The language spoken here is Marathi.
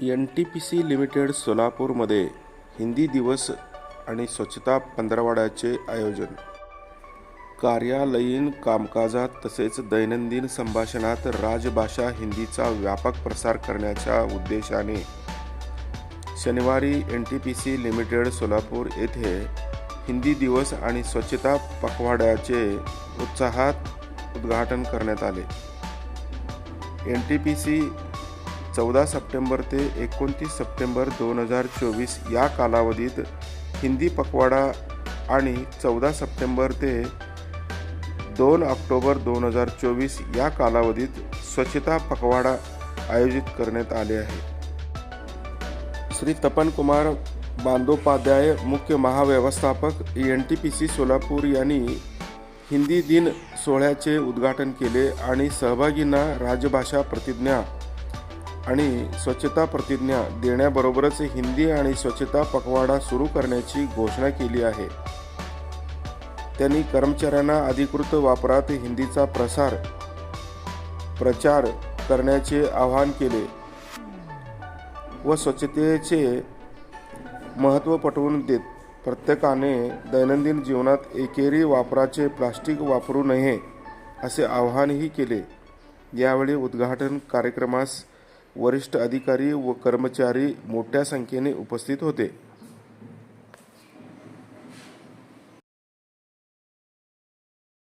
N T P C limited सोलापूरमध्ये हिंदी दिवस आणि स्वच्छता पंधरवड्याचे आयोजन. कार्यालयीन कामकाजात तसेच दैनंदिन संभाषणात राजभाषा हिंदीचा व्यापक प्रसार करण्याच्या उद्देशाने शनिवारी N T P C limited Solapur येथे हिंदी दिवस आणि स्वच्छता पखवाड्याचे उत्साहात उद्घाटन करण्यात आले. एन टी पी सी चौदा सप्टेंबर ते एकोणतीस सप्टेंबर दोन हजार चोवीस या कालावधीत हिंदी पखवाडा आणि चौदा सप्टेंबर ते दोन ऑक्टोबर दोन हजार चोवीस या कालावधीत स्वच्छता पखवाडा आयोजित करण्यात आले आहे. श्री तपन कुमार बांदोपाध्याय मुख्य महाव्यवस्थापक N T P C Solapur यांनी हिंदी दिन सोहळ्याचे उद्घाटन केले आणि सहभागींना राजभाषा प्रतिज्ञा आणि स्वच्छता प्रतिज्ञा देण्याबरोबरच हिंदी आणि स्वच्छता पखवाडा सुरू करण्याची घोषणा केली आहे. त्यांनी कर्मचाऱ्यांना अधिकृत वापरात हिंदीचा प्रसार प्रचार करण्याचे आवाहन केले व स्वच्छतेचे महत्त्व पटवून देत प्रत्येकाने दैनंदिन जीवनात एकेरी वापराचे प्लास्टिक वापरू नये असे आवाहनही केले. यावेळी उद्घाटन कार्यक्रमास वरिष्ठ अधिकारी व कर्मचारी मोठ्या संख्येने उपस्थित होते.